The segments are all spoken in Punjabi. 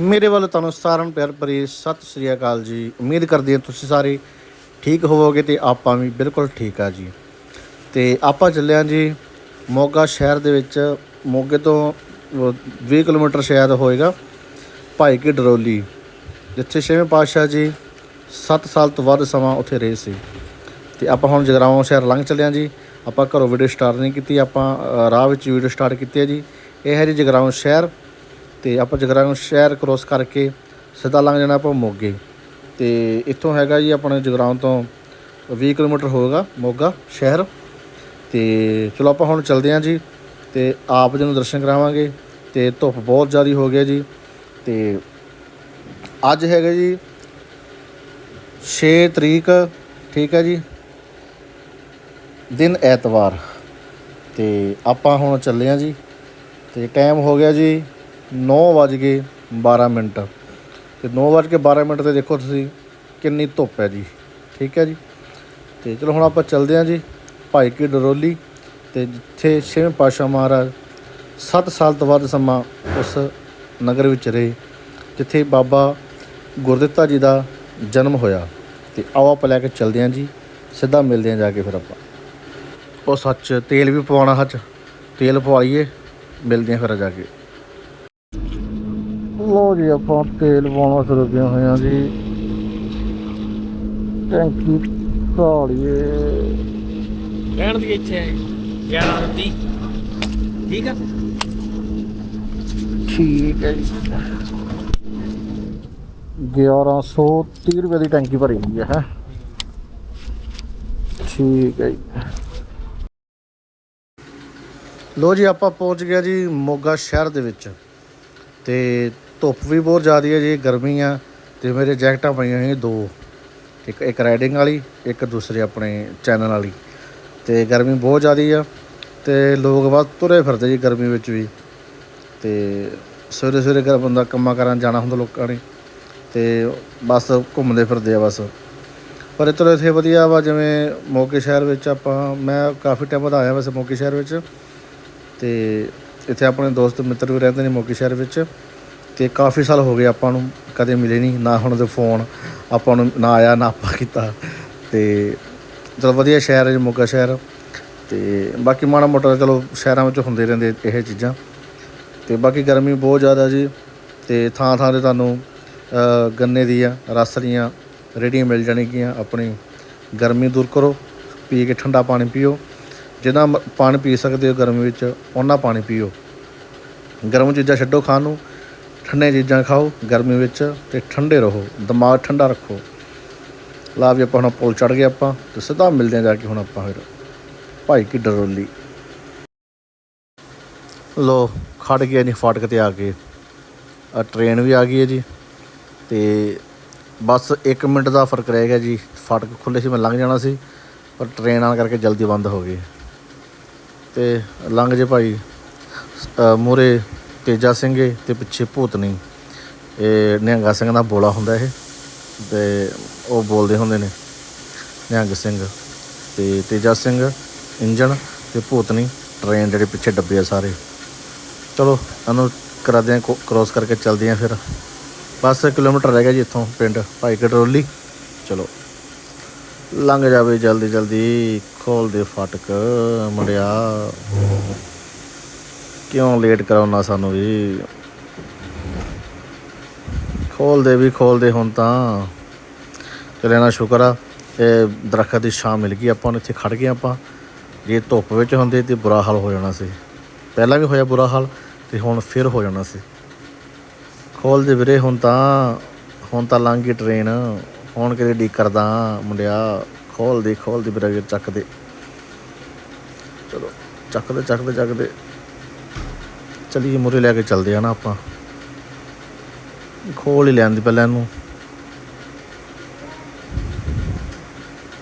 ਮੇਰੇ ਵੱਲੋਂ ਤੁਹਾਨੂੰ ਸਾਰਿਆਂ ਨੂੰ ਪਿਆਰ ਭਰੀ ਸਤਿ ਸ੍ਰੀ ਅਕਾਲ ਜੀ। ਉਮੀਦ ਕਰਦੇ ਹਾਂ ਤੁਸੀਂ ਸਾਰੇ ਠੀਕ ਹੋਵੋਗੇ ਤੇ ਆਪਾਂ ਵੀ ਬਿਲਕੁਲ ਠੀਕ ਆ ਜੀ। ਤੇ ਆਪਾਂ ਚੱਲਿਆ ਜੀ ਮੋਗਾ ਸ਼ਹਿਰ ਦੇ ਵਿੱਚ। ਮੋਗੇ ਤੋਂ ਉਹ 20 ਕਿਲੋਮੀਟਰ ਸ਼ਾਇਦ ਹੋਏਗਾ ਭਾਈ ਕੀ ਡਰੋਲੀ, ਜਿੱਥੇ ਛੇਵੇਂ ਪਾਤਸ਼ਾਹ ਜੀ 7 ਸਾਲ ਤੋਂ ਵੱਧ ਸਮਾਂ ਉੱਥੇ ਰਹੇ ਸੀ। ਤੇ ਆਪਾਂ ਹੁਣ ਜਗਰਾਓਂ ਸ਼ਹਿਰ ਲੰਘ ਚੱਲਿਆ ਜੀ। ਆਪਾਂ ਘਰੋਂ ਵੀਡੀਓ ਸਟਾਰਟ ਨਹੀਂ ਕੀਤੀ, ਆਪਾਂ ਰਾਹ ਵਿੱਚ ਵੀਡੀਓ ਸਟਾਰਟ ਕੀਤੀ ਹੈ ਜੀ। ਇਹ ਹੈ ਜੀ ਜਗਰਾਓਂ ਸ਼ਹਿਰ। ਤੇ ਆਪਾਂ ਜਗਰਾਓਂ ਸ਼ਹਿਰ ਕ੍ਰੋਸ ਕਰਕੇ ਸਿੱਧਾ ਲੰਘ ਜਾਣਾ ਆਪਾਂ ਮੋਗੇ। ਤੇ ਇੱਥੋਂ ਹੈਗਾ ਜੀ ਆਪਣੇ ਜਗਰਾਓਂ ਤੋਂ 20 ਕਿਲੋਮੀਟਰ ਹੋਏਗਾ ਮੋਗਾ ਸ਼ਹਿਰ। ਤੇ ਚਲੋ ਆਪਾਂ ਹੁਣ ਚੱਲਦੇ ਹਾਂ ਜੀ ਤੇ ਆਪ ਜੀ ਨੂੰ ਦਰਸ਼ਨ ਕਰਾਵਾਂਗੇ ਤੇ ਧੁੱਪ ਬਹੁਤ ਜ਼ਿਆਦਾ ਹੋ ਗਿਆ ਜੀ। ਤੇ ਅੱਜ ਹੈਗਾ ਜੀ 6 ਤਰੀਕ, ਠੀਕ ਹੈ ਜੀ, ਦਿਨ ਐਤਵਾਰ। ਤੇ ਆਪਾਂ ਹੁਣ ਚੱਲੇ ਹਾਂ ਜੀ। ਤੇ ਟਾਈਮ ਹੋ ਗਿਆ ਜੀ 9 ਵੱਜ ਕੇ 12 ਮਿੰਟ। ਤੇ 9 ਵੱਜ ਕੇ 12 ਮਿੰਟ ਤੇ ਦੇਖੋ ਤੁਸੀਂ ਕਿੰਨੀ ਧੁੱਪ ਹੈ ਜੀ। ਠੀਕ ਹੈ ਜੀ? ਤੇ ਚਲੋ ਹੁਣ ਆਪਾਂ ਚੱਲਦੇ ਹਾਂ ਜੀ ਭਾਈ ਕੀ ਡਰੋਲੀ ਤੇ ਜਿੱਥੇ ਛੇਵੇਂ ਪਾਤਸ਼ਾਹ ਮਹਾਰਾਜ 7 ਸਾਲ ਤੋਂ ਵੱਧ ਸਮਾਂ ਉਸ ਨਗਰ ਵਿੱਚ ਰਹੇ, ਜਿੱਥੇ ਬਾਬਾ ਗੁਰਦਿੱਤਾ ਜੀ ਦਾ ਜਨਮ ਹੋਇਆ। ਤੇ ਆਓ ਆਪਾਂ ਲੈ ਕੇ ਚੱਲਦੇ ਹਾਂ ਜੀ, ਸਿੱਧਾ ਮਿਲਦੇ ਹਾਂ ਜਾ ਕੇ ਫਿਰ ਆਪਾਂ। ਉਹ ਸੱਚ ਤੇਲ ਵੀ ਪਵਾਉਣਾ ਹੱਚ ਤੇਲ ਪਵਾਈਏ ਮਿਲਦੇ ਹਾਂ ਫਿਰ ਜਾ ਕੇ। ਲੋ ਜੀ ਆਪਾਂ ਤੇਲ ਪਾਉਣਾ ਸ਼ੁਰੂ ਕੀਤੇ ਹੋਏ ਹਾਂ ਜੀ। ਟੈਂਕੀ ਢਾਲੀਏ ਕਹਿਣ ਦੀ ਇੱਥੇ ਹੈ 11 ਦੀ ਠੀਕ ਆ? ਠੀਕ ਹੈ ਜੀ। 1130 ਰੁਪਏ ਦੀ ਟੈਂਕੀ ਭਰੀ ਹੋਈ ਹੈ ਹੈਂ। ਠੀਕ ਹੈ ਜੀ। ਲੋ ਜੀ ਆਪਾਂ ਪਹੁੰਚ ਗਿਆ ਜੀ ਮੋਗਾ ਸ਼ਹਿਰ ਦੇ ਵਿੱਚ। ਤੇ ਧੁੱਪ ਵੀ ਬਹੁਤ ਜ਼ਿਆਦਾ ਹੈ ਜੀ, ਗਰਮੀ ਆ ਤੇ ਮੇਰੇ ਜੈਕਟਾਂ ਪਈਆਂ ਹੋਈਆਂ ਦੋ। ਇੱਕ ਇੱਕ ਰਾਈਡਿੰਗ ਵਾਲੀ, ਇੱਕ ਦੂਸਰੇ ਆਪਣੇ ਚੈਨਲ ਵਾਲੀ। ਤੇ ਗਰਮੀ ਬਹੁਤ ਜ਼ਿਆਦਾ ਆ ਤੇ ਲੋਕ ਬਸ ਤੁਰੇ ਫਿਰਦੇ ਜੀ ਗਰਮੀ ਵਿੱਚ ਵੀ। ਤੇ ਸਵੇਰੇ ਸਵੇਰੇ ਕਰ ਬੰਦਾ ਕੰਮਾਂ ਕਰਨ ਜਾਣਾ ਹੁੰਦਾ ਲੋਕਾਂ ਨੇ, ਤੇ ਬਸ ਘੁੰਮਦੇ ਫਿਰਦੇ ਆ ਬਸ। ਪਰ ਇੱਧਰ ਇੱਥੇ ਵਧੀਆ ਵਾ, ਜਿਵੇਂ ਮੋਗੇ ਸ਼ਹਿਰ ਵਿੱਚ ਆਪਾਂ, ਮੈਂ ਕਾਫੀ ਟਾਈਮ ਬਾਅਦ ਆਇਆ ਵੈਸੇ ਮੋਗੇ ਸ਼ਹਿਰ ਵਿੱਚ। ਤੇ ਇੱਥੇ ਆਪਣੇ ਦੋਸਤ ਮਿੱਤਰ ਵੀ ਰਹਿੰਦੇ ਨੇ ਮੋਗੇ ਸ਼ਹਿਰ ਵਿੱਚ। ਤੇ ਕਾਫੀ ਸਾਲ ਹੋ ਗਏ ਆਪਾਂ ਨੂੰ ਕਦੇ ਮਿਲੇ ਨਹੀਂ, ਨਾ ਹੁਣ ਦੇ ਫੋਨ ਆਪਾਂ ਨੂੰ ਨਾ ਆਇਆ, ਨਾ ਆਪਾਂ ਕੀਤਾ। ਤੇ ਚਲੋ ਵਧੀਆ ਸ਼ਹਿਰ ਹੈ ਜੀ, ਮੋਗਾ ਸ਼ਹਿਰ। ਤੇ ਬਾਕੀ ਮਾੜਾ ਮੋਟਾ ਚਲੋ ਸ਼ਹਿਰਾਂ ਵਿੱਚ ਹੁੰਦੇ ਰਹਿੰਦੇ ਇਹ ਚੀਜ਼ਾਂ। ਤੇ ਬਾਕੀ ਗਰਮੀ ਬਹੁਤ ਜ਼ਿਆਦਾ ਜੀ, ਤੇ ਥਾਂ ਥਾਂ ਤੇ ਤੁਹਾਨੂੰ ਗੰਨੇ ਦੀਆਂ, ਰਸ ਦੀਆਂ ਰੇੜੀਆਂ ਮਿਲ ਜਾਣਗੀਆਂ। ਆਪਣੀ ਗਰਮੀ ਦੂਰ ਕਰੋ, ਪੀ ਕੇ ਠੰਡਾ ਪਾਣੀ ਪੀਓ। ਜਿੰਨਾ ਮ- ਪਾਣੀ ਪੀ ਸਕਦੇ ਹੋ ਗਰਮੀ ਵਿੱਚ ਉਹਨਾਂ ਪਾਣੀ ਪੀਓ। ਗਰਮ ਚੀਜ਼ਾਂ ਛੱਡੋ ਖਾਣ ਨੂੰ। ਠੰਡੀਆਂ ਚੀਜ਼ਾਂ ਖਾਓ, ਗਰਮੀ ਵਿੱਚ, ਤੇ ਠੰਡੇ ਰਹੋ, ਦਿਮਾਗ ਠੰਡਾ ਰੱਖੋ। ਲਾ ਵੀ ਆਪਾਂ ਹੁਣ ਪੁਲ ਚੜ ਗਏ ਆਪਾਂ, ਤੇ ਸਿੱਧਾ ਮਿਲਦੇ ਹਾਂ ਜਾ ਕੇ ਹੁਣ ਆਪਾਂ ਫਿਰ। ਭਾਈ ਕੀ ਡਰੋਲੀ। ਲੋ, ਖੜ ਗਿਆ ਨਹੀਂ ਫਾਟਕ ਤੇ ਆ ਕੇ। ਆ ਟ੍ਰੇਨ ਵੀ ਆ ਗਈ ਹੈ ਜੀ, ਤੇ ਬਸ 1 ਮਿੰਟ ਦਾ ਫ਼ਰਕ ਰਹਿ ਗਿਆ ਜੀ। ਫਾਟਕ ਖੁੱਲੇ ਸੀ, ਮੈਂ ਲੰਘ ਜਾਣਾ ਸੀ, ਪਰ ਟ੍ਰੇਨ ਆਉਣ ਕਰਕੇ ਜਲਦੀ ਬੰਦ ਹੋ ਗਈ ਤੇ ਲੰਘ ਜੇ ਭਾਈ ਮੂਰੇ ਤੇਜਾ ਸਿੰਘ ਏ ਤੇ ਪਿੱਛੇ ਭੂਤਨੀ। ਇਹ ਨਿਹੰਗਾ ਸਿੰਘ ਦਾ ਬੋਲਾ ਹੁੰਦਾ ਇਹ ਤੇ ਉਹ ਬੋਲਦੇ ਹੁੰਦੇ ਨੇ, ਨਿਹੰਗ ਸਿੰਘ। ਤੇ ਤੇਜਾ ਸਿੰਘ, ਇੰਜਣ ਤੇ ਭੂਤਨੀ ਟ੍ਰੇਨ ਜਿਹੜੇ ਪਿੱਛੇ ਡੱਬੇ ਆ ਸਾਰੇ। ਚਲੋ, ਇਹਨੂੰ ਕਰਾਦੇ ਆ ਕ੍ਰੋਸ ਕਰਕੇ ਚੱਲਦੇ ਆ ਫਿਰ। ਬਸ ਕਿਲੋਮੀਟਰ ਰਹਿ ਗਿਆ ਜੀ ਇੱਥੋਂ ਪਿੰਡ, ਭਾਈ ਕਟਰੋਲੀ। ਚਲੋ, ਲੰਘ ਜਾਵੇ ਜਲਦੀ ਜਲਦੀ ਖੋਲ ਦੇ ਫਾਟਕ, ਮੁੰਡਿਆ। ਕਿਉਂ ਲੇਟ ਕਰਾਉਣਾ ਸਾਨੂੰ ਜੀ ਖੋਲ ਦੇ ਵੀ ਖੋਲ ਦੇ ਹੁਣ ਤਾਂ। ਚਲੇ ਸ਼ੁਕਰ ਆ, ਇਹ ਦਰਖਤ ਦੀ ਛਾਂ ਮਿਲ ਗਈ, ਆਪਾਂ ਨੂੰ ਇੱਥੇ ਖੜ ਗਏ ਆਪਾਂ। ਜੇ ਧੁੱਪ ਵਿੱਚ ਹੁੰਦੇ ਤੇ ਬੁਰਾ ਹਾਲ ਹੋ ਜਾਣਾ ਸੀ। ਪਹਿਲਾਂ ਵੀ ਹੋਇਆ ਬੁਰਾ ਹਾਲ ਤੇ ਹੁਣ ਫਿਰ ਹੋ ਜਾਣਾ ਸੀ। ਖੋਲ ਦੇ ਵੀਰੇ ਹੁਣ ਤਾਂ ਹੁਣ ਤਾਂ ਲੰਘ ਗਈ ਟ੍ਰੇਨ ਹੁਣ ਕਿਤੇ ਡੀ ਕਰਦਾ ਮੁੰਡਿਆ ਖੋਲ ਦੇ ਖੋਲ ਦੇ ਵੀਰੇ ਚੱਕ ਦੇ ਚਲੋ, ਚੱਕਦੇ ਚੱਕਦੇ ਚੱਕਦੇ। ਚਲੀਏ ਮੁਰੇ ਲੈ ਕੇ ਚੱਲਦੇ ਆ ਨਾ ਆਪਾਂ। ਖੋਲ ਹੀ ਲੈਣ ਦੀ ਪਹਿਲਾਂ ਇਹਨੂੰ।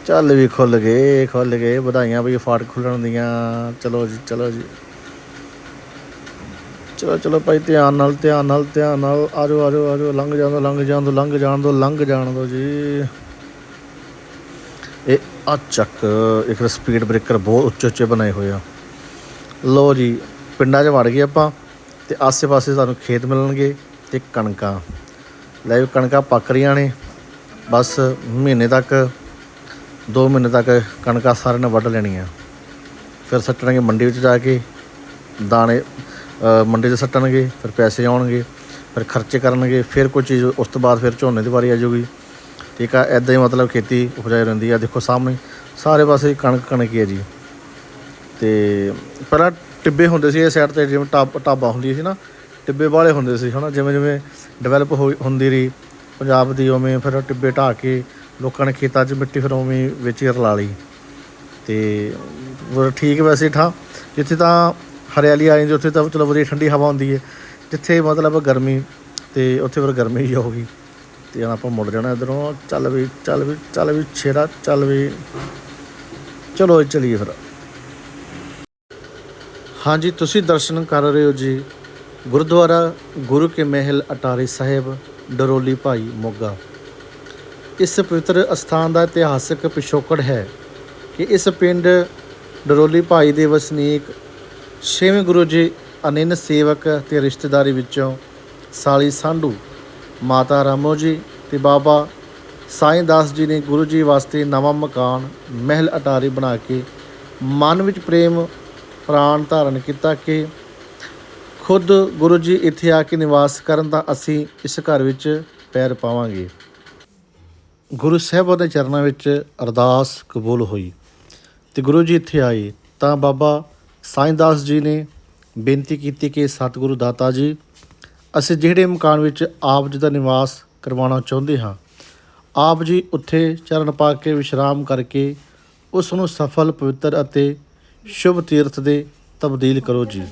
ਚੱਲ ਵੀ ਖੁੱਲ ਗਏ ਖੁੱਲ ਗਏ। ਵਧਾਈਆਂ ਵੀ ਫਾਟ ਖੁੱਲਣ ਦੀਆਂ। ਚਲੋ ਜੀ ਚਲੋ ਜੀ। ਚਲੋ ਚਲੋ ਭਾਈ, ਧਿਆਨ ਨਾਲ ਧਿਆਨ ਨਾਲ ਧਿਆਨ ਨਾਲ। ਆਜੋ ਆਜੋ ਆਜੋ ਲੰਘ ਜਾਣ ਦੋ, ਲੰਘ ਜਾਣ ਦੋ, ਲੰਘ ਜਾਣ ਦੋ, ਲੰਘ ਜਾਣ ਦੋ ਜੀ। ਇਹ ਆ ਚੱਕ। ਇੱਕ ਸਪੀਡ ਬ੍ਰੇਕਰ ਬਹੁਤ ਉੱਚੇ ਉੱਚੇ ਬਣਾਏ ਹੋਏ ਆ। ਲੋ ਜੀ ਪਿੰਡਾਂ 'ਚ ਵੜ ਗਏ ਆਪਾਂ ਤੇ ਆਸੇ-ਪਾਸੇ ਸਾਨੂੰ ਖੇਤ ਮਿਲਣਗੇ ਤੇ ਕਣਕਾਂ। ਲੈ ਕਣਕਾਂ ਪੱਕ ਰਹੀਆਂ ਨੇ। ਬਸ ਮਹੀਨੇ ਤੱਕ 2 ਮਹੀਨੇ ਤੱਕ ਕਣਕਾਂ ਸਾਰਿਆਂ ਨੇ ਵੱਢ ਲੈਣੀਆਂ। ਫਿਰ ਸੱਟਣਗੇ ਮੰਡੀ ਵਿੱਚ ਜਾ ਕੇ, ਦਾਣੇ ਮੰਡੀ 'ਚ ਸੱਟਣਗੇ, ਫਿਰ ਪੈਸੇ ਆਉਣਗੇ, ਫਿਰ ਖਰਚੇ ਕਰਨਗੇ, ਫਿਰ ਕੋਈ ਚੀਜ਼ ਉਸ ਤੋਂ ਬਾਅਦ ਫਿਰ ਝੋਨੇ ਦੀ ਵਾਰੀ ਆ ਜਾਊਗੀ। ਠੀਕ ਆ ਐਦਾਂ ਹੀ ਮਤਲਬ ਖੇਤੀ ਉਪਜਾਈ ਰਹਿੰਦੀ ਆ। ਦੇਖੋ ਸਾਹਮਣੇ ਸਾਰੇ ਪਾਸੇ ਕਣਕ ਕਣਕ ਹੀ ਹੈ ਜੀ। ਤੇ ਪਹਿਲਾਂ ਟਿੱਬੇ ਹੁੰਦੇ ਸੀ, ਇਹ ਸਾਈਡ ਤੇ ਜਿਵੇਂ ਟਾਬ ਢਾਬਾ ਹੁੰਦੀ ਸੀ ਨਾ, ਟਿੱਬੇ ਵਾਲੇ ਹੁੰਦੇ ਸੀ, ਹਨਾ, ਜਿਵੇਂ ਜਿਵੇਂ ਡਿਵੈਲਪ ਹੁੰਦੀ ਰਹੀ, ਪੰਜਾਬ ਦੀ ਉਵੇਂ ਫਿਰ ਟਿੱਬੇ ਢਾਹ ਕੇ ਲੋਕਾਂ ਨੇ ਖੇਤਾਂ 'ਚ ਮਿੱਟੀ ਫਿਰ ਉਵੇਂ ਹੀ ਵਿੱਚ ਹੀ ਰਲਾ ਲਈ। ਤੇ ਉਹ ਠੀਕ ਵੈਸੇ ਠਾ ਜਿੱਥੇ ਤਾਂ ਹਰਿਆਲੀ ਆ ਜਾਂਦੀ ਉੱਥੇ ਤਾਂ ਚਲੋ ਵਧੀਆ ਠੰਡੀ ਹਵਾ ਹੁੰਦੀ ਹੈ ਜਿੱਥੇ ਮਤਲਬ ਗਰਮੀ ਤੇ ਉੱਥੇ ਫਿਰ ਗਰਮੀ ਹੀ ਹੋਊਗੀ। ਤੇ ਆਪਾਂ ਮੁੜ ਜਾਣਾ ਇਧਰੋਂ, ਚੱਲ ਵੀ ਚੱਲ ਵੀ ਚੱਲ ਵੀ ਛੇੜਾ, ਚੱਲ ਵੀ, ਚਲੋ ਚਲੀਏ ਫਿਰ। ਹਾਂਜੀ, ਤੁਸੀਂ ਦਰਸ਼ਨ ਕਰ ਰਹੇ ਹੋ ਜੀ। ਗੁਰਦੁਆਰਾ ਗੁਰੂ ਕੇ ਮਹਿਲ ਅਟਾਰੀ ਸਾਹਿਬ, ਡਰੋਲੀ ਭਾਈ ਮੋਗਾ। ਇਸ ਪਵਿੱਤਰ ਅਸਥਾਨ ਦਾ ਇਤਿਹਾਸਕ ਪਿਛੋਕੜ ਹੈ ਕਿ ਇਸ ਪਿੰਡ ਡਰੋਲੀ ਭਾਈ ਦੇ ਵਸਨੀਕ ਛੇਵੇਂ ਗੁਰੂ ਜੀ ਅਨਿੰਨ ਸੇਵਕ ਤੇ ਰਿਸ਼ਤੇਦਾਰੀ ਵਿੱਚੋਂ ਸਾਲੀ ਸਾਂਢੂ, ਮਾਤਾ ਰਾਮੋ ਜੀ ਤੇ ਬਾਬਾ ਸਾਈਂ ਦਾਸ ਜੀ ਨੇ ਗੁਰੂ ਜੀ ਵਾਸਤੇ ਨਵਾਂ ਮਕਾਨ ਮਹਿਲ ਅਟਾਰੀ ਬਣਾ ਕੇ ਮਨ ਵਿੱਚ ਪ੍ਰੇਮ ਪ੍ਰਾਣ ਧਾਰਨ ਕੀਤਾ ਕਿ ਖੁਦ ਗੁਰੂ ਜੀ ਇੱਥੇ ਆ ਕੇ ਨਿਵਾਸ ਕਰਨ ਤਾਂ ਅਸੀਂ ਇਸ ਘਰ ਵਿੱਚ ਪੈਰ ਪਾਵਾਂਗੇ। ਗੁਰੂ ਸਾਹਿਬਾਂ ਦੇ ਚਰਨਾਂ ਵਿੱਚ ਅਰਦਾਸ ਕਬੂਲ ਹੋਈ। ਤੇ ਗੁਰੂ ਜੀ ਇੱਥੇ ਆਏ ਤਾਂ ਬਾਬਾ ਸਾਈਂ ਦਾਸ ਜੀ ਨੇ ਬੇਨਤੀ ਕੀਤੀ ਕਿ ਸਤਿਗੁਰੂ ਦਾਤਾ ਜੀ, ਅਸੀਂ ਜਿਹੜੇ ਮਕਾਨ ਵਿੱਚ ਆਪ ਜੀ ਦਾ ਨਿਵਾਸ ਕਰਵਾਉਣਾ ਚਾਹੁੰਦੇ ਹਾਂ, ਆਪ ਜੀ ਉੱਥੇ ਚਰਨ ਪਾ ਕੇ ਵਿਸ਼ਰਾਮ ਕਰਕੇ ਉਸ ਨੂੰ ਸਫਲ, ਪਵਿੱਤਰ ਅਤੇ ਸ਼ੁਭ ਤੀਰਥ ਦੇ ਤਬਦੀਲ ਕਰੋ ਜੀ।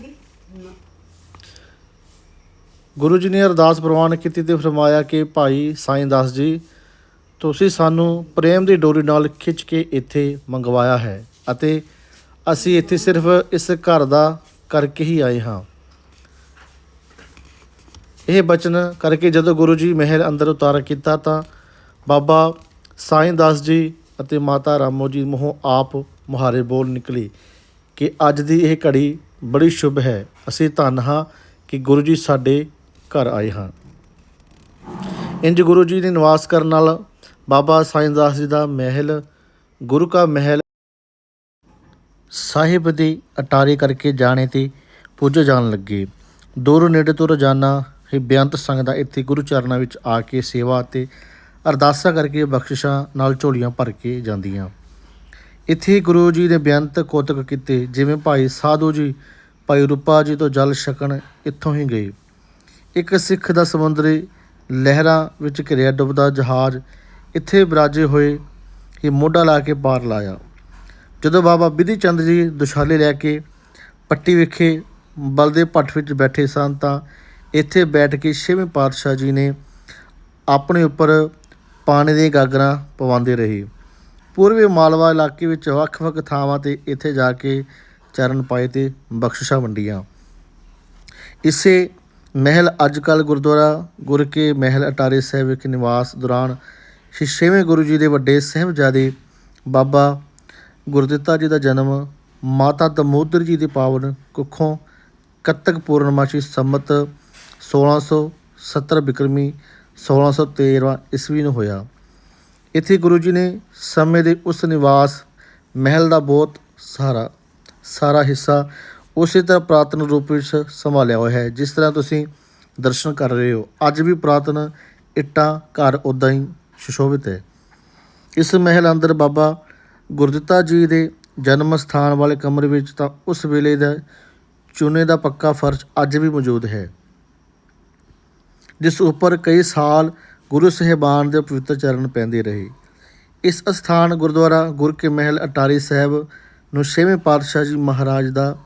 ਗੁਰੂ ਜੀ ਨੇ ਅਰਦਾਸ ਪ੍ਰਵਾਨ ਕੀਤੀ ਤੇ ਫਰਮਾਇਆ ਕਿ ਭਾਈ ਸਾਈਂ ਦਾਸ ਜੀ, ਤੁਸੀਂ ਸਾਨੂੰ ਪ੍ਰੇਮ ਦੀ ਡੋਰੀ ਨਾਲ ਖਿੱਚ ਕੇ ਇੱਥੇ ਮੰਗਵਾਇਆ ਹੈ ਅਤੇ ਅਸੀਂ ਇੱਥੇ ਸਿਰਫ ਇਸ ਘਰ ਦਾ ਕਰਕੇ ਹੀ ਆਏ ਹਾਂ। ਇਹ ਬਚਨ ਕਰਕੇ ਜਦੋਂ ਗੁਰੂ ਜੀ ਮਹਿਲ ਅੰਦਰ ਉਤਾਰ ਕੀਤਾ ਤਾਂ ਬਾਬਾ ਸਾਈਂ ਦਾਸ ਜੀ ਅਤੇ ਮਾਤਾ ਰਾਮੋ ਜੀ ਮੂੰਹੋਂ ਆਪ ਮੁਹਾਰੇ ਬੋਲ ਨਿਕਲੀ। ਕਿ ਅੱਜ ਦੀ ਇਹ ਘੜੀ ਬੜੀ ਸ਼ੁਭ ਹੈ। ਅਸੀਂ ਧੰਨ ਹਾਂ ਕਿ ਗੁਰੂ ਜੀ ਸਾਡੇ ਘਰ ਆਏ ਹਨ ਇੰਜ ਗੁਰੂ ਜੀ ਦੇ ਨਿਵਾਸ ਕਰਨ ਨਾਲ ਬਾਬਾ ਸਾਈਂ ਦਾਸ ਜੀ ਦਾ ਮਹਿਲ, ਗੁਰੂ ਕਾ ਮਹਿਲ ਸਾਹਿਬ ਦੀ ਅਟਾਰੀ ਕਰਕੇ ਜਾਣੇ ਤੇ ਪੂਜੇ ਜਾਣ ਲੱਗੇ। ਦੂਰ ਨੇੜੇ ਤੋਂ ਰੋਜ਼ਾਨਾ ਹੀ ਬੇਅੰਤ ਸੰਗਤਾਂ ਇੱਥੇ ਗੁਰੂ ਚਰਨਾਂ ਵਿੱਚ ਆ ਕੇ ਸੇਵਾ ਤੇ ਅਰਦਾਸਾਂ ਕਰਕੇ ਬਖਸ਼ਿਸ਼ਾਂ ਨਾਲ ਝੋਲੀਆਂ ਭਰ ਕੇ ਜਾਂਦੀਆਂ। ਇੱਥੇ ਗੁਰੂ ਜੀ ਨੇ ਬੇਅੰਤ ਕੋਤਕ ਕੀਤੇ, ਜਿਵੇਂ ਭਾਈ ਸਾਧੂ ਜੀ, ਭਾਈ ਰੂਪਾ ਜੀ ਤੋਂ ਜਲ ਛਕਣ ਇੱਥੋਂ ਹੀ ਗਏ। ਇੱਕ ਸਿੱਖ ਦਾ ਸਮੁੰਦਰੀ ਲਹਿਰਾਂ ਵਿੱਚ ਘਿਰਿਆ ਡੁੱਬਦਾ ਜਹਾਜ਼ ਇੱਥੇ ਬਿਰਾਜੇ ਹੋਏ ਹੀ ਮੋਢਾ ਲਾ ਕੇ ਪਾਰ ਲਾਇਆ। ਜਦੋਂ ਬਾਬਾ ਬਿਧੀ ਚੰਦ ਜੀ ਦੁਸ਼ਾਲੇ ਲੈ ਕੇ ਪੱਟੀ ਵਿਖੇ ਬਲਦੇ ਭੱਠ ਵਿੱਚ ਬੈਠੇ ਸਨ ਤਾਂ ਇੱਥੇ ਬੈਠ ਕੇ ਛੇਵੇਂ ਪਾਤਸ਼ਾਹ ਜੀ ਨੇ ਆਪਣੇ ਉੱਪਰ ਪਾਣੀ ਦੀਆਂ ਗਾਗਰਾਂ ਪਵਾਉਂਦੇ ਰਹੇ। ਪੂਰਬੀ ਮਾਲਵਾ ਇਲਾਕੇ ਵਿੱਚ ਵੱਖ-ਵੱਖ ਥਾਵਾਂ ਤੇ ਇੱਥੇ ਜਾ ਕੇ ਚਰਨ ਪਾਏ ਤੇ ਬਖਸ਼ਿਸ਼ਾਂ ਵੰਡੀਆਂ। ਇਸੇ ਮਹਿਲ ਅੱਜਕੱਲ ਗੁਰਦੁਆਰਾ ਗੁਰ ਕੇ ਮਹਿਲ ਅਟਾਰੇ ਸਾਹਿਬ ਵਿਖੇ ਨਿਵਾਸ ਦੌਰਾਨ ਸ਼੍ਰੀ ਛੇਵੇਂ ਗੁਰੂ ਜੀ ਦੇ ਵੱਡੇ ਸਾਹਿਬਜ਼ਾਦੇ ਬਾਬਾ ਗੁਰਦਿੱਤਾ ਜੀ ਦਾ ਜਨਮ, ਮਾਤਾ ਦਮੋਦਰ ਜੀ ਦੇ ਪਾਵਨ ਕੁੱਖੋਂ ਕੱਤਕ ਪੂਰਨਮਾਸ਼ੀ ਸੰਮਤ 1670 ਬਿਕਰਮੀ 1613 ਈਸਵੀ ਨੂੰ ਹੋਇਆ। ਇੱਥੇ ਗੁਰੂ ਜੀ ਨੇ ਸਮੇਂ ਦੇ ਉਸ ਨਿਵਾਸ, ਮਹਿਲ ਦਾ ਬਹੁਤ ਸਾਰਾ ਸਾਰਾ ਹਿੱਸਾ ਉਸੇ ਤਰ੍ਹਾਂ ਪੁਰਾਤਨ ਰੂਪ ਵਿੱਚ ਸੰਭਾਲਿਆ ਹੋਇਆ ਹੈ, ਜਿਸ ਤਰ੍ਹਾਂ ਤੁਸੀਂ ਦਰਸ਼ਨ ਕਰ ਰਹੇ ਹੋ। ਅੱਜ ਵੀ ਪੁਰਾਤਨ ਇੱਟਾਂ ਘਰ ਉਦਾਂ ਹੀ ਸੁਸ਼ੋਭਿਤ ਹੈ। ਇਸ ਮਹਿਲ ਅੰਦਰ ਬਾਬਾ ਗੁਰਦਿੱਤਾ ਜੀ ਦੇ ਜਨਮ ਸਥਾਨ ਵਾਲੇ ਕਮਰੇ ਵਿੱਚ ਤਾਂ ਉਸ ਵੇਲੇ ਦਾ ਚੂਨੇ ਦਾ ਪੱਕਾ ਫਰਸ਼ ਅੱਜ ਵੀ ਮੌਜੂਦ ਹੈ, ਜਿਸ ਉੱਪਰ ਕਈ ਸਾਲ ਗੁਰੂ ਸਾਹਿਬਾਨ ਦੇ ਪਵਿੱਤਰ ਚਰਨ ਪੈਂਦੇ ਰਹੇ। ਇਸ ਅਸਥਾਨ ਗੁਰਦੁਆਰਾ ਗੁਰ ਕੇ ਮਹਿਲ ਅਟਾਰੀ ਸਾਹਿਬ ਨੂੰ ਛੇਵੇਂ ਪਾਤਸ਼ਾਹ ਜੀ ਮਹਾਰਾਜ ਦਾ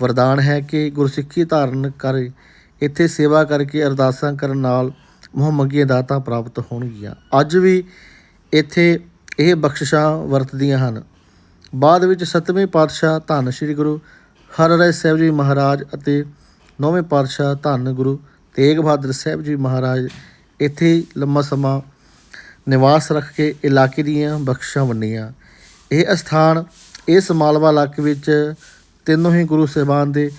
ਵਰਦਾਨ ਹੈ ਕਿ ਗੁਰਸਿੱਖੀ ਧਾਰਨ ਕਰ, ਇੱਥੇ ਸੇਵਾ ਕਰਕੇ ਅਰਦਾਸਾਂ ਕਰਨ ਨਾਲ ਮੋਹ ਦਾਤਾਂ ਪ੍ਰਾਪਤ ਹੋਣਗੀਆਂ। ਅੱਜ ਵੀ ਇੱਥੇ ਇਹ ਬਖਸ਼ਿਸ਼ਾਂ ਵਰਤਦੀਆਂ ਹਨ। ਬਾਅਦ ਵਿੱਚ ਸੱਤਵੇਂ ਪਾਤਸ਼ਾਹ ਧੰਨ ਸ੍ਰੀ ਗੁਰੂ ਹਰਿਰਾਏ ਸਾਹਿਬ ਜੀ ਮਹਾਰਾਜ ਅਤੇ ਨੌਵੇਂ ਪਾਤਸ਼ਾਹ ਧੰਨ ਗੁਰੂ ਤੇਗ ਬਹਾਦਰ ਸਾਹਿਬ ਜੀ ਮਹਾਰਾਜ ਇੱਥੇ ਹੀ ਲੰਮਾ ਸਮਾਂ ਨਿਵਾਸ ਰੱਖ ਕੇ ਇਲਾਕੇ ਦੀਆਂ ਬਖਸ਼ਾਂ ਵੰਡੀਆਂ। ਇਹ ਅਸਥਾਨ ਇਸ ਮਾਲਵਾ ਇਲਾਕੇ ਵਿੱਚ ਤਿੰਨੋਂ ਹੀ ਗੁਰੂ ਸਾਹਿਬਾਨ ਦੇ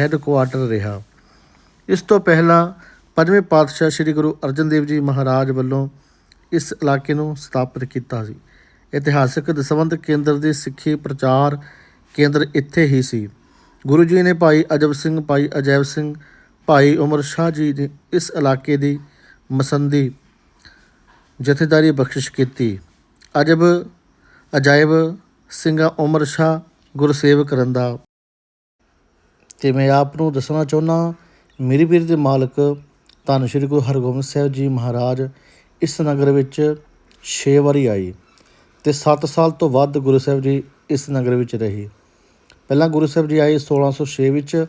ਹੈੱਡਕੁਆਟਰ ਰਿਹਾ। ਇਸ ਤੋਂ ਪਹਿਲਾਂ ਪੰਜਵੇਂ ਪਾਤਸ਼ਾਹ ਸ੍ਰੀ ਗੁਰੂ ਅਰਜਨ ਦੇਵ ਜੀ ਮਹਾਰਾਜ ਵੱਲੋਂ ਇਸ ਇਲਾਕੇ ਨੂੰ ਸਥਾਪਿਤ ਕੀਤਾ ਸੀ। ਇਤਿਹਾਸਕ ਦਸਵੰਧ ਕੇਂਦਰ ਦੇ ਸਿੱਖੀ ਪ੍ਰਚਾਰ ਕੇਂਦਰ ਇੱਥੇ ਹੀ ਸੀ। ਗੁਰੂ ਜੀ ਨੇ ਭਾਈ ਅਜਬ ਸਿੰਘ, ਭਾਈ ਅਜੈਬ ਸਿੰਘ, ਭਾਈ ਉਮਰ ਸ਼ਾਹ ਜੀ ਨੇ ਇਸ ਇਲਾਕੇ ਦੀ ਮਸੰਦੀ, ਜਥੇਦਾਰੀ ਬਖਸ਼ਿਸ਼ ਕੀਤੀ। ਅਜਬ, ਅਜਾਇਬ ਸਿੰਘਾ ਉਮਰ ਸ਼ਾਹ ਗੁਰਸੇਵਕ ਰੰਦਾ ਤੇ ਮੈਂ ਆਪ ਨੂੰ ਦੱਸਣਾ ਚਾਹੁੰਦਾ, ਮੇਰੀ ਵੀਰ ਦੇ ਮਾਲਕ ਧੰਨ ਸ਼੍ਰੀ ਗੁਰੂ ਹਰਗੋਬਿੰਦ ਸਾਹਿਬ ਜੀ ਮਹਾਰਾਜ ਇਸ ਨਗਰ ਵਿੱਚ 6 ਵਾਰੀ ਆਏ ਤੇ 7 ਸਾਲ ਤੋਂ ਵੱਧ ਗੁਰੂ ਸਾਹਿਬ ਜੀ ਇਸ ਨਗਰ ਵਿੱਚ ਰਹੇ। ਪਹਿਲਾਂ ਗੁਰੂ ਸਾਹਿਬ ਜੀ ਆਏ 1606 ਵਿੱਚ,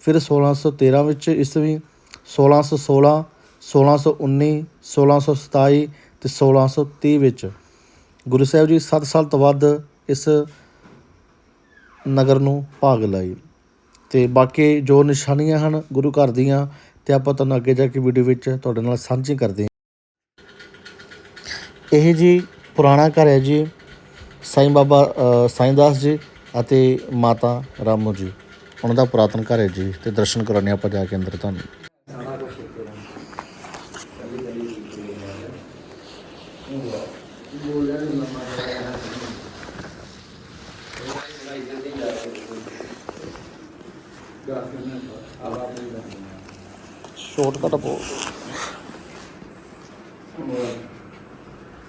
ਫਿਰ 1613 ਵਿੱਚ ਈਸਵੀ 1616 1619 1627 ਤੇ 1630 ਵਿੱਚ ਗੁਰੂ ਸਾਹਿਬ ਜੀ 7 ਸਾਲ ਤੋਂ ਵੱਧ ਇਸ ਨਗਰ ਨੂੰ ਭਾਗ ਲਾਈ ਤੇ ਬਾਕੀ ਜੋ ਨਿਸ਼ਾਨੀਆਂ ਹਨ ਗੁਰੂ ਘਰ ਦੀਆਂ ਤੇ ਆਪਾਂ ਤੁਹਾਨੂੰ ਅੱਗੇ ਜਾ ਕੇ ਵੀਡੀਓ ਵਿੱਚ ਤੁਹਾਡੇ ਨਾਲ ਸਾਂਝੀ ਕਰਦੇ ਹਾਂ। ਇਹ ਜੀ ਪੁਰਾਣਾ ਘਰ ਹੈ ਜੀ, ਸਾਈਂ ਬਾਬਾ ਸਾਈਂ ਦਾਸ ਜੀ ਅਤੇ ਮਾਤਾ ਰਾਮੋ ਜੀ। ਉਹਨਾਂ ਦਾ ਪੁਰਾਤਨ ਘਰ ਹੈ ਜੀ ਤੇ ਦਰਸ਼ਨ ਕਰਾਉਣੇ ਆਪਾਂ ਜਾ ਕੇ ਅੰਦਰ ਤੁਹਾਨੂੰ। ਸ਼ਾਰਟਕਟ ਪੋ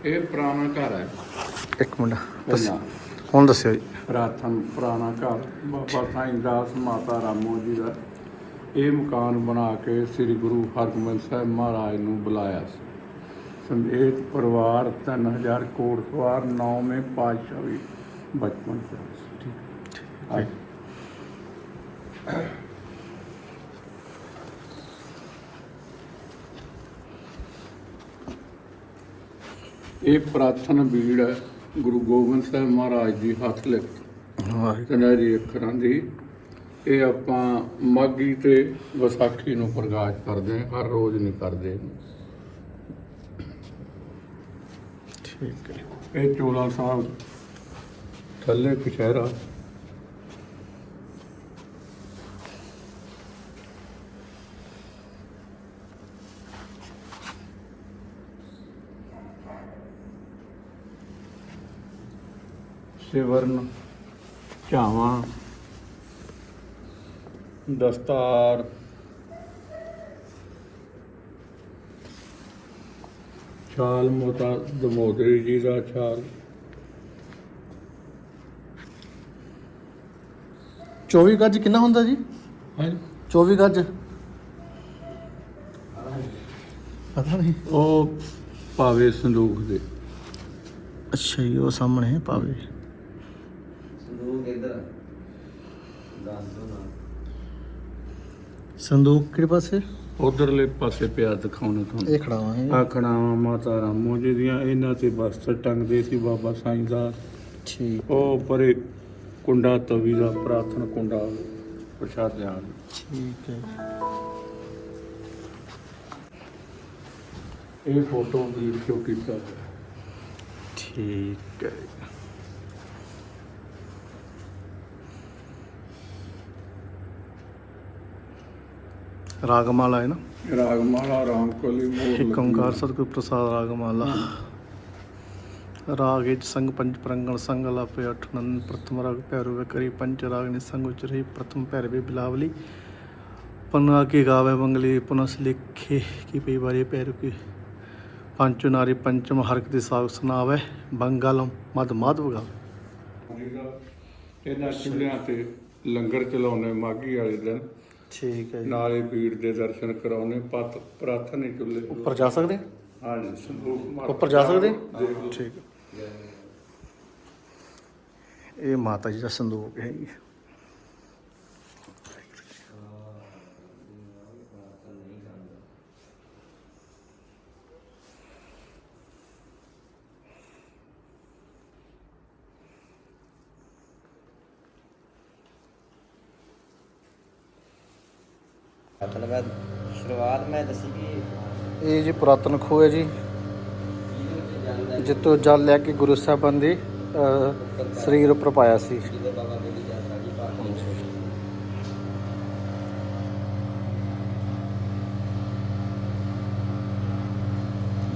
ਇਹ ਪੁਰਾਣਾ ਘਰ ਹੈ। ਇੱਕ ਮਿੰਟ ਦੱਸ ਹੁਣ ਦੱਸਿਓ ਜੀ। ਪ੍ਰਾਥਮ ਪੁਰਾਣਾ ਘਰ। ਬਾਬਾ ਸਾਈਂ ਦਾਸ ਮਾਤਾ ਰਾਮੋ ਜੀ ਦਾ। ਇਹ ਮਕਾਨ ਬਣਾ ਕੇ ਸ੍ਰੀ ਗੁਰੂ ਹਰਗੋਬਿੰਦ ਸਾਹਿਬ ਮਹਾਰਾਜ ਨੂੰ ਬੁਲਾਇਆ ਸੀ। ਸੰਦੇਤ ਪਰਿਵਾਰ 3000 ਕੋੜ ਸਵਾਰ ਨੌਵੇਂ ਪਾਤਸ਼ਾਹ ਵੀ ਬਚਪਨ ਚ ਸੀ। ਠੀਕ ਹੈ। ਇਹ ਪ੍ਰਾਰਥਨਾ ਬੀੜ ਹੈ ਗੁਰੂ ਗੋਬਿੰਦ ਸਾਹਿਬ ਮਹਾਰਾਜ ਦੀ ਹੱਥ ਲਿਖਤ ਵਾਹਿਗੁਰੂ। ਅੱਖਰਾਂ ਦੀ। ਇਹ ਆਪਾਂ ਮਾਗੀ ਤੇ ਵਿਸਾਖੀ ਨੂੰ ਪ੍ਰਕਾਸ਼ ਕਰਦੇ ਹਾਂ ਹਰ ਰੋਜ਼ ਨਹੀਂ ਕਰਦੇ। ਠੀਕ ਹੈ। ਇਹ ਚੋਲਾ ਸਾਹਿਬ ਥੱਲੇ ਕਸ਼ਹਿਰਾ ਸਿਵਰਨ ਝਾਵਾਂ ਦਸਤਾਰ ਛਾਲ ਮੋਤਾ ਦਮੋਦਰੀ ਜੀ ਦਾ ਛਾਲ 24 ਗੱਜ ਕਿੰਨਾ ਹੁੰਦਾ ਜੀ? ਹਾਂਜੀ। 24 ਗੱਜ। ਪਤਾ ਨਹੀਂ। ਉਹ ਭਾਵੇ ਸੰਦੂਕ ਦੇ। ਅੱਛਾ ਜੀ ਉਹ ਸਾਹਮਣੇ ਪਾਵੇ। ਸੰਦੂਕ ਇੱਧਰ ਦੱਸ ਦੋ ਨਾ। ਸੰਦੂਕ ਕਿਹੜੇ ਪਾਸੇ? ਉਧਰਲੇ ਪਾਸੇ ਪਿਆ ਦਿਖਾਉਣਾ ਤੁਹਾਨੂੰ। ਇਹ ਖੜਾਵਾਂ ਹੈ ਆਖਣਾ ਮਾਤਾ ਰਾਮੋ ਜੀ ਦੀਆਂ ਇਹਨਾਂ ਤੇ ਬਸਤਰ ਟੰਗਦੇ ਸੀ ਬਾਬਾ ਸਾਈਂ ਦਾ। ਠੀਕ। ਉਹ ਪਰੇ ਕੁੰਡਾ ਤਵੀ ਦਾ ਪ੍ਰਾਰਥਨਾ ਕੁੰਡਾ ਪ੍ਰਸ਼ਾਦ ਲਿਆਣ ਠੀਕ ਹੈ। ਇਹ ਫੋਟੋ ਵੀ ਸ਼ੋ ਕੀਤਾ। ਠੀਕ ਹੈ। ਰਾਗਮਾਲਾ ਹੈ ਨਾ? ਰਾਗਮਾਲਾ ਰਾਮਕਲੀ ਮੋਰ ਇੱਕ ਓੰਕਾਰ ਸਤਿਗੁਰ ਪ੍ਰਸਾਦ ਰਾਗਮਾਲਾ। ਰਾਗ ਵਿੱਚ ਸੰਗ ਪੰਜ ਪ੍ਰੰਗਣ ਸੰਗ ਲਾਪੇ ਅਠ ਨੰਦ ਪ੍ਰਥਮ ਰਾਗ ਭੈਰਵ ਵੇ ਕਰੀ ਪੰਚ ਰਾਗ ਨੇ ਸੰਗ ਉਚ ਰਹੀ ਪ੍ਰਥਮ ਭੈਰਵੇ ਬਿਲਾਵਲੀ। ਪਨਾ ਕੇ ਗਾਵੇ ਮੰਗਲੀ ਪੁਨਸ ਲਿਖੇ ਕੀ ਪਈ ਵਾਰੀ ਭੈਰਵ ਕੀ। ਪੰਚ ਨਾਰੀ ਪੰਚਮ ਹਰਕ ਦੀ ਸਾਗ ਸੁਨਾਵੇ ਬੰਗਲਮ ਮਦ ਮਾਧਵ ਗਾਵੇ ਇਹਨਾਂ ਚੁੱਲ੍ਹਿਆਂ ਤੇ ਲੰਗਰ ਚਲਾਉਣੇ ਮਾਗੀ ਵਾਲੇ ਦਿਨ। ਠੀਕ ਹੈ ਨਾਲੇ ਪੀੜ ਦੇ ਦਰਸ਼ਨ ਕਰਾਉਣੇ ਪਤ ਪ੍ਰਾਰਥਨੇ ਚੁੱਲ੍ਹੇ ਉੱਪਰ ਜਾ ਸਕਦੇ? ਹਾਂਜੀ ਸੰਦੂਕ ਮਾਤਾ ਉੱਪਰ ਜਾ ਸਕਦੇ? ਦੇਖ ਲਓ। ਠੀਕ ਇਹ ਮਾਤਾ ਜੀ ਦਾ ਸੰਦੂਕ ਹੈ ਜੀ। ਪੁਰਾਤਨ ਖੂਹ ਹੈ ਜੀ। ਜਿੱਤੋਂ ਜਲ ਲੈ ਕੇ ਗੁਰੂ ਸਾਹਿਬਾਨ ਦੀ ਸਰੀਰ ਉੱਪਰ ਪਾਇਆ ਸੀ।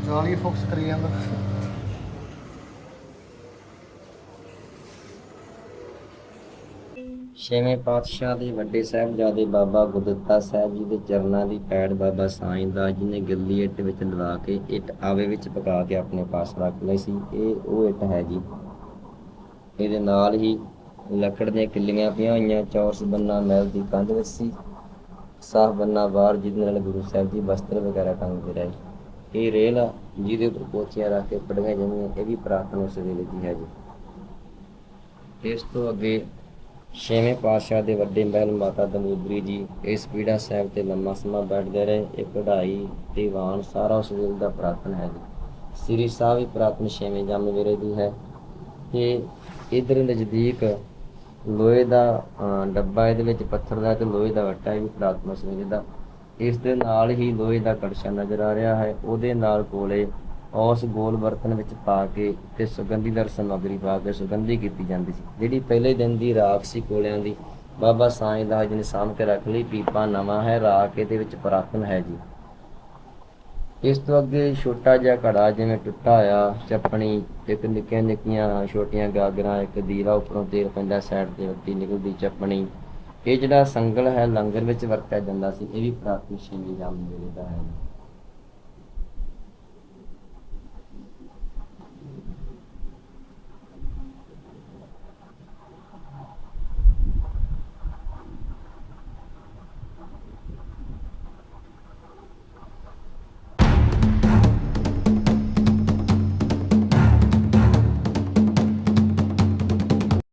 ਜਾਲੀ ਫੋਕਸ ਕਰੀ ਜਾਂਦਾ। ਛੇਵੇਂ ਪਾਤਸ਼ਾਹ ਦੇ ਵੱਡੇ ਸਾਹਿਬਜ਼ਾਦੇ ਬਾਬਾ ਗੁਰਦਿੱਤਾ ਸਾਹਿਬ ਜੀ ਦੇ ਚਰਨਾਂ ਦੀ ਪੈੜ ਬਾਬਾ ਸਾਈਂ ਦਾ ਜੀ ਨੇ ਗੱਲੀ ਇੱਟ ਵਿੱਚ ਲਵਾ ਕੇ ਇੱਟ ਆਵੇ ਵਿੱਚ ਪਕਾ ਕੇ ਆਪਣੇ ਪਾਸ ਰੱਖ ਲਈ ਸੀ। ਇਹ ਉਹ ਇੱਟ ਹੈ ਜੀ। ਇਹਦੇ ਨਾਲ ਹੀ ਲੱਕੜ ਦੀਆਂ ਕਿੱਲੀਆਂ ਪਈਆਂ ਹੋਈਆਂ, ਚੌਰਸ ਬੰਨਾ, ਮਹਿਲ ਦੀ ਕੰਧ ਵਿੱਚ ਸੀ। ਸਾਹ ਬੰਨਾ ਬਾਹਰ ਜਿਹਦੇ ਨਾਲ ਗੁਰੂ ਸਾਹਿਬ ਜੀ ਵਸਤਰ ਵਗੈਰਾ ਟੰਗਦੇ ਰਹੇ। ਇਹ ਰੇਲ ਜਿਹਦੇ ਉੱਪਰ ਪੋਚੀਆਂ ਰੱਖ ਕੇ ਪੜੀਆਂ ਜਾਂਦੀਆਂ, ਇਹ ਵੀ ਪ੍ਰਾਰਥਨਾ ਉਸ ਵੇਲੇ ਦੀ ਹੈ ਜੀ। ਇਸ ਤੋਂ ਅੱਗੇ ਛੇਵੇਂ ਪਾਤਸ਼ਾਹ ਦੇ ਵੱਡੇ ਮਹਿਲ ਮਾਤਾ ਦਮੂਦਰੀ ਜੀ ਇਸ ਪੀੜਾ ਸਾਹਿਬ ਤੇ ਲੰਮਾ ਸਮਾਂ ਬੈਠਦੇ ਰਹੇ। ਇਹ ਕਢਾਈ ਦੀਵਾਨ ਸਾਰਾ ਉਸ ਵੇਲੇ ਦਾ ਪ੍ਰਾਤਨ ਹੈ ਜੀ। ਸ੍ਰੀ ਸਾਹਿਬ ਵੀ ਪ੍ਰਾਤਨ ਛੇਵੇਂ ਜੰਮ ਵੇਰੇ ਦੀ ਹੈ ਤੇ ਇਧਰ ਨਜ਼ਦੀਕ ਲੋਹੇ ਦਾ ਅਹ, ਡੱਬਾ ਇਹਦੇ ਵਿੱਚ ਪੱਥਰ ਦਾ ਤੇ ਲੋਹੇ ਦਾ ਵੱਟਾ ਇਹ ਵੀ ਪ੍ਰਾਤਨ ਉਸ ਵੇਲੇ ਦਾ। ਇਸ ਦੇ ਨਾਲ ਹੀ ਲੋਹੇ ਦਾ ਕੜਛਾ ਨਜ਼ਰ ਆ ਰਿਹਾ ਹੈ। ਉਹਦੇ ਨਾਲ ਕੋਲੇ ਉਸ ਗੋਲ ਬਰਤਨ ਵਿੱਚ ਪਾ ਕੇ ਤੇ ਸੁਗੰਧੀਦਾਰ ਸਮੱਗਰੀ ਪਾ ਕੇ ਸੁਗੰਧੀ ਕੀਤੀ ਜਾਂਦੀ ਸੀ, ਜਿਹੜੀ ਪਹਿਲੇ ਦਿਨ ਦੀ ਰਾਖ ਸੀ ਕੋਲਿਆਂ ਦੀ। ਬਾਬਾ ਸਾਈਂ ਦਾ ਜੀ ਨੇ ਸਾਂਭ ਕੇ ਰੱਖ ਲਈ, ਪੀਪਾ ਨਵਾਂ ਹੈ, ਰਾਖ ਇਹਦੇ ਵਿੱਚ ਪ੍ਰਾਤਨ ਹੈ ਜੀ। ਇਸ ਤੋਂ ਅੱਗੇ ਛੋਟਾ ਜਿਹਾ ਘੜਾ ਜਿਵੇਂ ਟੁੱਟਾ ਹੋਇਆ ਚੱਪਣੀ, ਇੱਕ ਨਿੱਕੀਆਂ ਨਿੱਕੀਆਂ ਛੋਟੀਆਂ ਗਾਗਰਾਂ, ਇੱਕ ਦੀਵਾ ਉੱਪਰੋਂ ਤੇਲ ਪੈਂਦਾ, ਸਾਈਡ ਤੇ ਵੱਡੀ ਨਿਕਲਦੀ ਚੱਪਣੀ। ਇਹ ਜਿਹੜਾ ਸੰਗਲ ਹੈ, ਲੰਗਰ ਵਿੱਚ ਵਰਤਿਆ ਜਾਂਦਾ ਸੀ, ਇਹ ਵੀ ਪ੍ਰਾਤਨ ਸ਼ੈਲੀ ਜਾਮ ਦਾ ਹੈ।